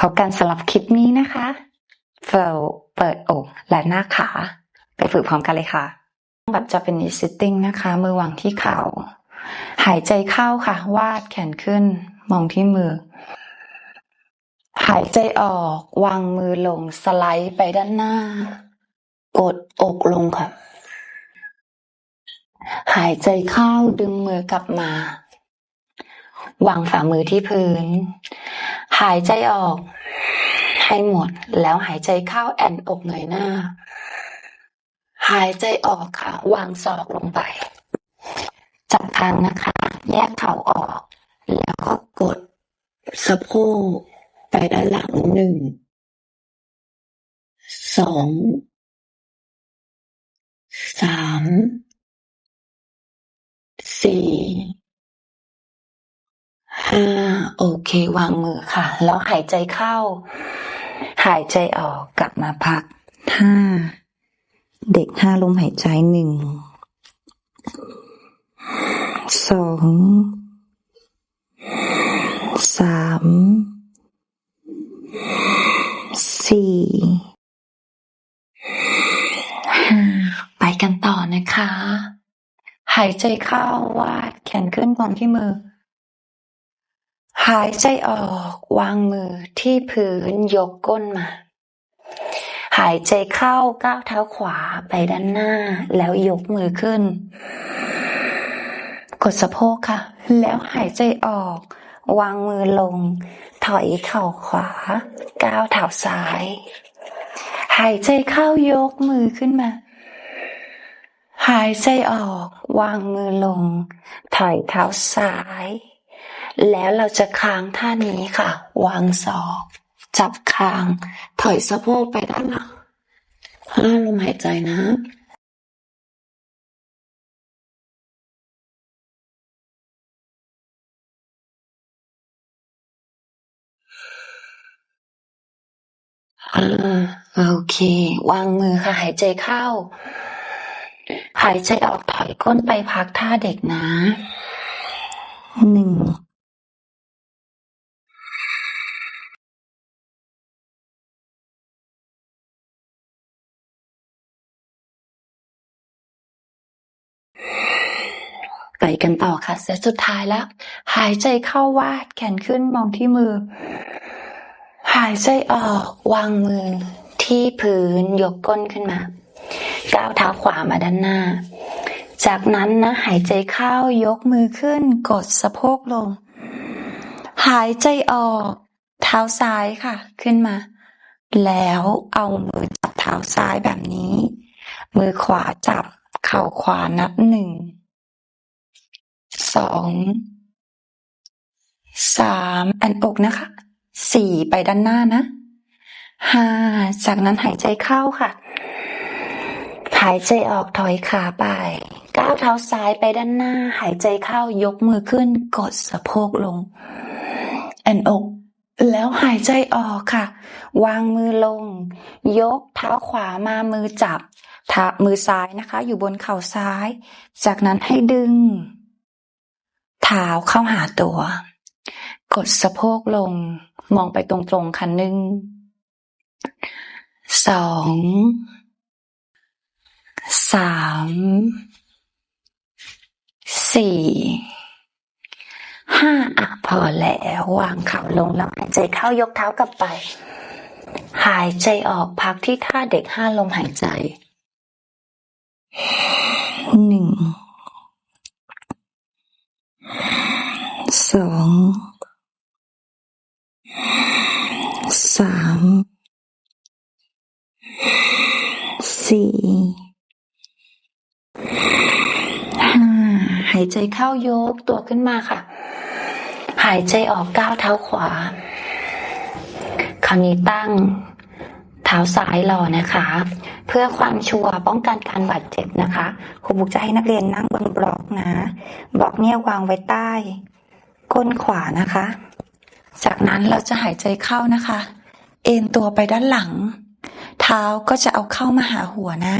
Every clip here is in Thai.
พบกันสำหรับคลิปนี้นะคะเฟลเปิดอกและหน้าขา ไปฝึกพร้อมกันเลยค่ะ แบบ Japanese sitting นะคะ มือวางที่เข่า หายใจเข้าค่ะ วาดแขนขึ้น มองที่มือ หายใจออก วางมือลงสไลด์ไปด้านหน้า กดอกลงค่ะ หายใจเข้าดึงมือกลับมา วางฝ่ามือที่พื้น หายใจออก ให้หมด แล้วหายใจเข้าแอนอกหน่อยหน้า หายใจออกค่ะ วางศอกลงไปจับคางนะคะ แยกเข่าออก แล้วก็กดสะโพกไปด้านหลังหนึ่งสองสามสี่ ห้าโอเค วางมือค่ะ แล้วหายใจเข้า หายใจออกกลับมาพักห้าเด็กห้าลมหายใจหนึ่งสองสามสี่ห้าไปกันต่อนะคะ หายใจเข้าวาดแขนขึ้นก่อนที่มือ หายใจออกวางมือที่พื้นยกก้นมา หายใจเข้าก้าวเท้าขวาไปด้านหน้า แล้วยกมือขึ้น กดสะโพกค่ะ แล้วหายใจออก วางมือลง ถอยเข่าขวา ก้าวเท้าซ้าย หายใจเข้ายกมือขึ้นมา หายใจออก วางมือลง ถอยเท้าซ้าย แล้วเราจะค้างท่านี้ค่ะ วางศอก จับคาง ถอยสะโพกไปด้านหลังห้าลมหายใจนะอ่าโอเค วางมือค่ะ หายใจเข้า หายใจออกถอยก้นไปพักท่าเด็กนะหนึ่ง ไปกันต่อค่ะ เซตสุดท้ายแล้ว หายใจเข้าวาดแขนขึ้นมองที่มือ หายใจออกวางมือ ที่พื้นยกก้นขึ้นมา ก้าวเท้าขวามาด้านหน้า จากนั้นนะ หายใจเข้ายกมือขึ้น กดสะโพกลง หายใจออก เท้าซ้ายค่ะ ขึ้นมา แล้วเอามือจับเท้าซ้ายแบบนี้ มือขวาจับเข่าขวานับหนึ่ง องสามอันอกนะคะสี่ไปด้านหน้านะห้าจากนั้นหายใจเข้าค่ะ หายใจออกถอยขาไป ก้าวเท้าซ้ายไปด้านหน้า หายใจเข้ายกมือขึ้น กดสะโพกลงอันอก แล้วหายใจออกค่ะ วางมือลง ยกเท้าขวามามือจับท้ามือซ้ายนะคะ อยู่บนเข่าซ้าย จากนั้นให้ดึง เท้าเข้าหาตัว กดสะโพกลง มองไปตรงๆค่ะหนึ่งสองสามสี่ห้าอะพอแล้ววางเข่าลงแล้วหายใจเข้ายกเท้ากลับไป หายใจออกพักที่ท่าเด็กห้าลมหายใจหนึ่ง สองสามสี่ห้าหายใจเข้ายกตัวขึ้นมาค่ะ หายใจออกก้าวเท้าขวา คราวนี้ตั้งเท้าซ้ายรอนะคะ เพื่อความชัวร์ป้องกันการบาดเจ็บนะคะครูบุกจะให้นักเรียนนั่งบนบล็อกนะ บล็อกเนี่ยวางไว้ใต้ ก้นขวานะคะ จากนั้นเราจะหายใจเข้านะคะ เอ็นตัวไปด้านหลัง เท้าก็จะเอาเข้ามาหาหัวนะ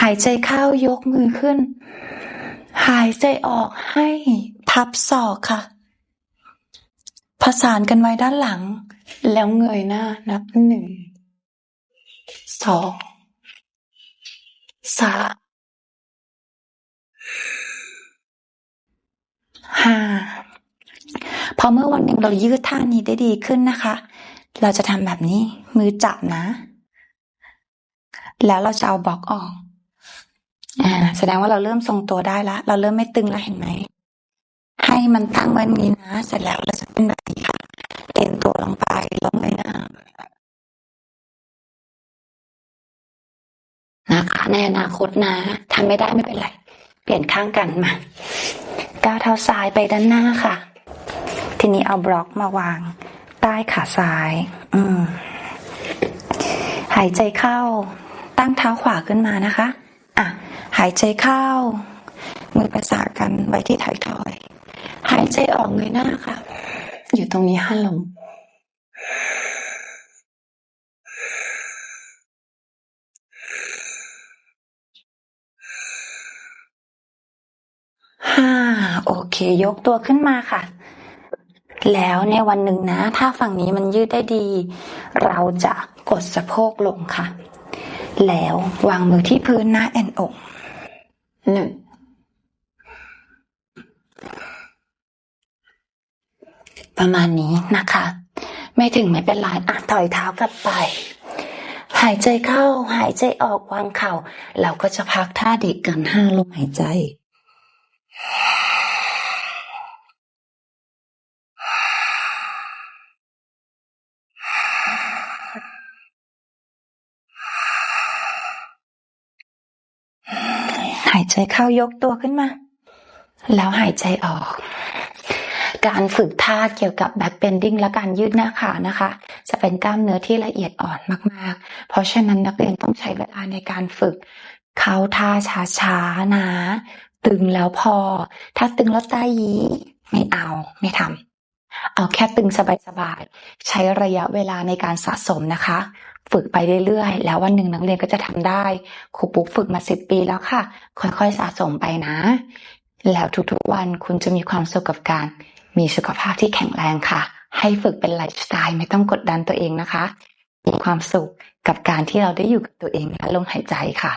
หายใจเข้ายกมือขึ้น หายใจออกให้พับศอกค่ะ ผสานกันไว้ด้านหลัง แล้วเงยหน้านับหนึ่ง สองสามห้า พอเมื่อวันหนึ่งเรายืดท่านี้ได้ดีขึ้นนะคะ เราจะทำแบบนี้ มือจับนะ แล้วเราจะเอาบล็อกออก อ่า แสดงว่าเราเริ่มทรงตัวได้แล้วเราเริ่มไม่ตึงแล้วเห็นไหม ให้มันตั้งไว้นี้นะ เสร็จแล้วเราจะเป็นแบบนี้ค่ะเอ็นตัวลงไปลงเลยนะนะคะในอนาคตนะทำไม่ได้ไม่เป็นไร เปลี่ยนข้างกันมาก้าวเท้าซ้ายไปด้านหน้าค่ะ ทีนี้เอาบล็อกมาวาง ใต้ขาซ้าย อืม หายใจเข้า ตั้งเท้าขวาขึ้นมานะคะ อะ หายใจเข้า มือประสานกันไว้ที่ท้ายทอย หายใจออกเงยหน้าค่ะ อยู่ตรงนี้ห้าลมห้าโอเค ยกตัวขึ้นมาค่ะ แล้วในวันหนึ่งนะ ถ้าฝั่งนี้มันยืดได้ดี เราจะกดสะโพกลงค่ะ แล้ววางมือที่พื้นหน้าแอนอกหนึ่งประมาณนี้นะคะ ไม่ถึงไม่เป็นไรอะถอยเท้ากลับไป หายใจเข้าหายใจออกวางเข่า เราก็จะพักท่าเด็กกันห้าลมหายใจ หายใจเข้ายกตัวขึ้นมา แล้วหายใจออก การฝึกท่าเกี่ยวกับ back bending และการยืดหน้าขานะคะ จะเป็นกล้ามเนื้อที่ละเอียดอ่อนมากๆ เพราะฉะนั้นนักเรียนต้องใช้เวลาในการฝึก เข้าท่าช้าๆนะ ตึงแล้วพอ ถ้าตึงแล้วต้ยีไม่เอาไม่ทำ เอาแค่ตึงสบายๆ ใช้ระยะเวลาในการสะสมนะคะ ฝึกไปเรื่อยๆ แล้ววันหนึ่งนักเรียนก็จะทำได้ครูปุ๊กฝึกมาสิบปีแล้วค่ะ ค่อยๆ สะสมไปนะ แล้วทุกๆ วันคุณจะมีความสุขกับการ มีสุขภาพที่แข็งแรงค่ะ ให้ฝึกเป็นไลฟ์สไตล์ไม่ต้องกดดันตัวเองนะคะ มีความสุขกับการที่เราได้อยู่กับตัวเองและลมหายใจค่ะ